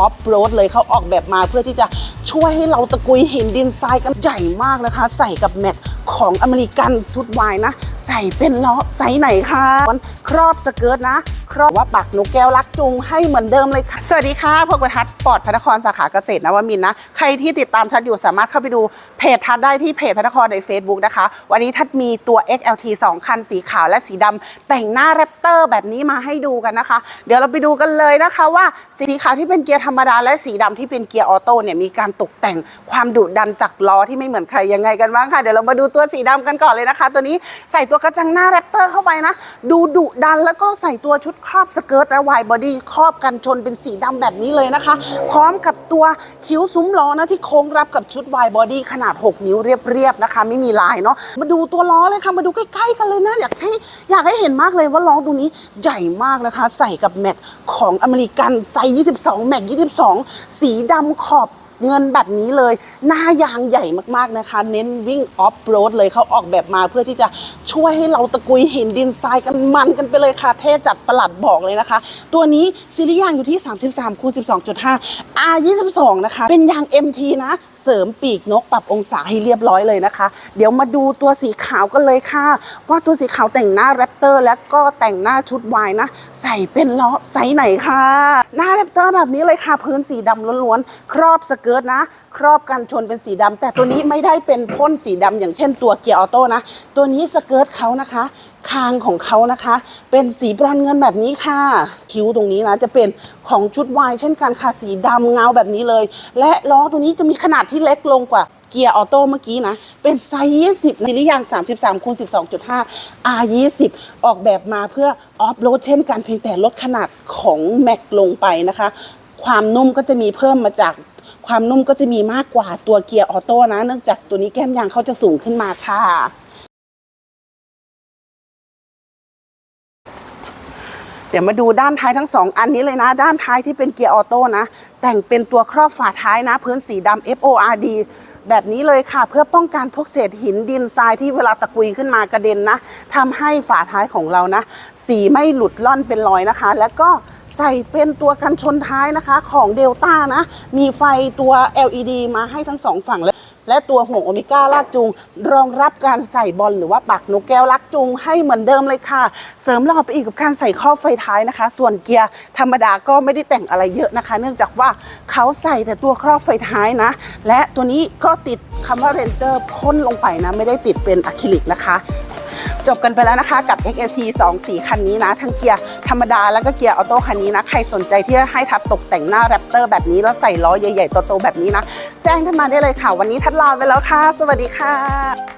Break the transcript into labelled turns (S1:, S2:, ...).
S1: ออฟโรดเลยเขาออกแบบมาเพื่อที่จะช่วยให้เราตะกุยหินดินทรายกันใหญ่มากนะคะ ใส่กับแมท ของอเมริกันชุดวายนะ ใส่เป็นล้อไซส์ไหนคะครอบสเกิร์ตนะ ครอบว่าปักนกแก้วลักจูงให้เหมือนเดิมเลยค่ะ สวัสดีค่ะพกประทัดปอดพระนครสาขาเกษตรนวมินทร์นะ ใครที่ติดตามทัดอยู่สามารถเข้าไปดูเพจทัดได้ที่เพจพระนครใน Facebook นะคะ วันนี้ทัดมีตัว XLT 2 คันสีขาวและสีดำแต่งหน้าแรปเตอร์แบบนี้มาให้ดูกันนะคะ เดี๋ยวเราไปดูกันเลยนะคะว่าสีขาวที่เป็นเกียร์ธรรมดาและสีดำที่เป็นเกียร์ออโต้เนี่ยมีการตกแต่งความดุดันจากล้อที่ไม่เหมือนใครยังไงกันบ้างค่ะเดี๋ยวเรามาดูตัวสีดำกันก่อนเลยนะคะ ตัวนี้ใส่ตัวกระจังหน้าแรปเตอร์เข้าไปนะ ดูดุดันแล้วก็ใส่ตัวชุดครอบสเกิร์ตและวายบอดี้ครอบกันชนเป็นสีดำแบบนี้เลยนะคะ พร้อมกับตัวคิ้วซุ้มล้อนะที่โค้งรับกับชุดวายบอดี้ขนาด 6 นิ้วเรียบๆนะคะ ไม่มีลายเนาะมาดูตัวล้อเลยค่ะมาดูใกล้ๆกันเลยนะอยากให้อยากให้เห็นมากเลยว่าล้อตรงนี้ใหญ่มากนะคะ ใส่กับแม็กของอเมริกันไซส์22 แม็ก22 สีดำขอบ เงินแบบนี้เลย หน้ายางใหญ่มากๆนะคะ เน้นวิ่งออฟโรดเลยเขาออกแบบมาเพื่อที่จะช่วยให้เราตะกุยหินดินทรายกันมันกันไปเลยค่ะ เท่จัดประหลัดบอกเลยนะคะ ตัวนี้ซีรีส์ยางอยู่ที่ 33คูณ12.5 R 22นะคะ เป็นยาง MT นะ เสริมปีกนกปรับองศาให้เรียบร้อยเลยนะคะ เดี๋ยวมาดูตัวสีขาวกันเลยค่ะ ว่าตัวสีขาวแต่งหน้าแรปเตอร์และก็แต่งหน้าชุดวายนะ ใส่เป็นล้อไซส์ไหนคะหน้าแรปเตอร์แบบนี้เลยค่ะ พื้นสีดำล้วนๆ ครอบสเกิร์ตนะ ครอบกันชนเป็นสีดำแต่ตัวนี้ไม่ได้เป็นพ่นสีดำอย่างเช่นตัวเกียร์ออโต้นะ ตัวนี้สเกิร์ตเขานะคะ คางของเขานะคะ เป็นสีบรอนเงินแบบนี้ค่ะ คิ้วตรงนี้นะจะเป็นของชุดวายเช่นกันค่ะสีดำเงาแบบนี้เลย และล้อตัวนี้จะมีขนาดที่เล็กลงกว่าเกียร์ออโต้เมื่อกี้นะ เป็นไซส์ 20มิลลิยาง 33คูณ12.5 R 20ออกแบบมาเพื่อออฟโรดเช่นกันเพียงแต่ลดขนาดของแม็กลงไปนะคะ ความนุ่มก็จะมีเพิ่มมาจากความนุ่มก็จะมีมากกว่าตัวเกียร์ออโต้นะ เนื่องจากตัวนี้แก้มยางเขาจะสูงขึ้นมาค่ะ เดี๋ยวมาดูด้านท้ายทั้งสองอันนี้เลยนะ ด้านท้ายที่เป็นเกียร์ออโต้นะ แต่งเป็นตัวครอบฝาท้ายนะ พื้นสีดำ FORD แบบนี้เลยค่ะ เพื่อป้องกันพวกเศษหินดินทรายที่เวลาตะกุยขึ้นมากระเด็นนะทำให้ฝาท้ายของเรานะ สีไม่หลุดล่อนเป็นรอยนะคะ แล้วก็ใส่เป็นตัวกันชนท้ายนะคะของเดลต้านะ มีไฟตัว LED มาให้ทั้งสองฝั่งเลย และตัวห่วงโอเมก้าลากจูง รองรับการใส่บอลหรือว่าปักนกแก้วลากจูงให้เหมือนเดิมเลยค่ะ เสริมหล่อไปอีกกับการใส่ข้อบไฟท้ายนะคะ ส่วนเกียร์ธรรมดาก็ไม่ได้แต่งอะไรเยอะนะคะ เนื่องจากว่าเขาใส่แต่ตัวครอบไฟท้ายนะ และตัวนี้ก็ติดคำว่าเรนเจอร์พ่นลงไปนะ ไม่ได้ติดเป็นอะคริลิกนะคะจบกันไปแล้วนะคะกับ XLT 2 4 คันนี้นะ ทั้งเกียร์ธรรมดาแล้วก็เกียร์ออโต้คันนี้นะ ใครสนใจที่จะให้ทัดตกแต่งหน้าแรปเตอร์แบบนี้ แล้วใส่ล้อใหญ่ๆโตๆแบบนี้นะ แจ้งขึ้นมาได้เลยค่ะ วันนี้ทัดลาไปแล้วค่ะ สวัสดีค่ะ